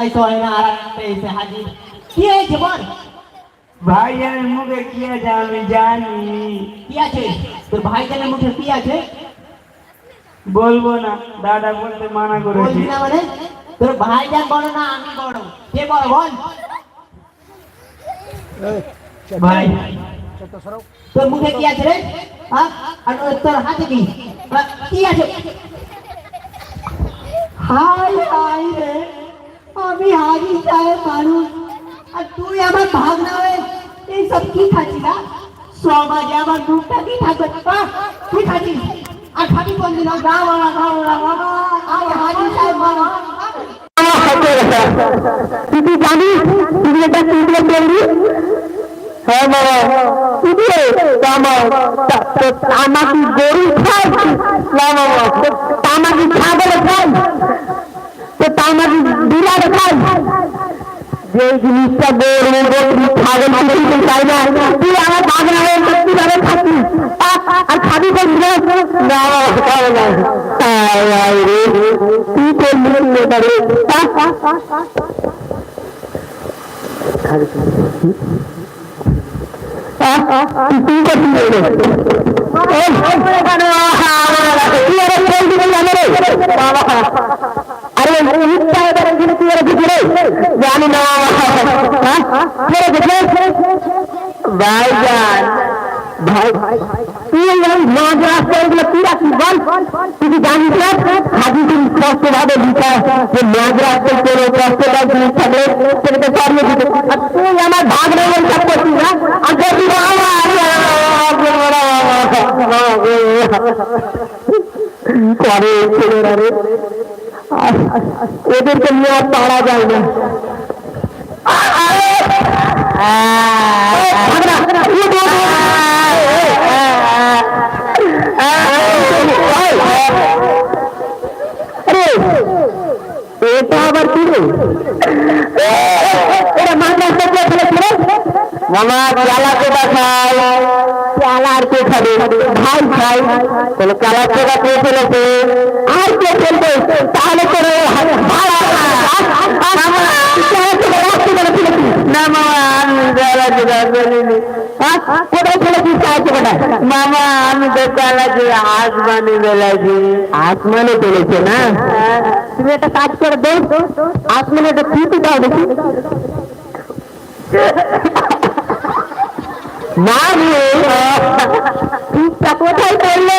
এই তো এনা আর একটা এসে হাজির কি হয়েছে বল ভাইয়ের মুখে কি আছে আমি জানি কি আছে তোর ভাইজানের মুখে কি আছে বলব না দাদা বলতে মানা করেছে বলছি না মানে তোর ভাইজান বড় না আমি বড় কে বড় বল ভাই তোর মুখে কি আছে রে হ্যাঁ? আর ওর তোর হাতে কি হ্যাঁ, কি আছে হাই হাই রে আমি হাজি সাহেব মানুষ আর তুই আমার ভাগনা হয়ে এই সব কি খাচ্ছিস না সমাজে আমার মুখটা কি থাকবে কি খাচ্ছিস? আর খাবি কোন দিন গাও বাবা গাও বাবা আমি হাজি সাহেব তুই তুই তুই হ্যাঁ বাবা তুই তামা তামা গরু খাই না কি ছাগল খাই তো তামা কি বিড়াল খাই যে জিনিসটা গরু ছাগল কিছু চাই না। তুই আমার বাগনা হয়ে তুই ভাবে খাচ্ছিস আর খাবি কোন না খাবে। তুই করলি রে। তুই রে। জানি না। ভাইজান ভাই তুই এই মাঝ রাস্তায় এগুলো তুই রাখিস বল তুই কি জানিস না হাজি তুই কষ্ট ভাবে দিতে যে মাঝ রাস্তায় কোনো কষ্ট বা জিনিস থাকলে সেটাকে সরিয়ে দিতে আর তুই আমার ভাগ নেই সব করছিস না আর যদি করে ছেলেরা রে আর এদেরকে নিয়ে আর পারা যায় না এটা আবার কি এটা মান্দার চোখে ফেলেছিল মামা চালা কোথা খাই চালা আর কে খাবে ভাই খাই তাহলে চালার চোখা আর কে ফেলবে তাহলে করে ভাড়া না মামা আমি চালা চোখা ফেলিনি কোথায় ফেলেছিস চালা চোখাটা মামা আমি তো চালা আসমানে ফেলেছি আসমানে ফেলেছে না? তুমি একটা কাজ করে দে আসমানে একটা ফিটি দাও দেখি না কোথায় করলে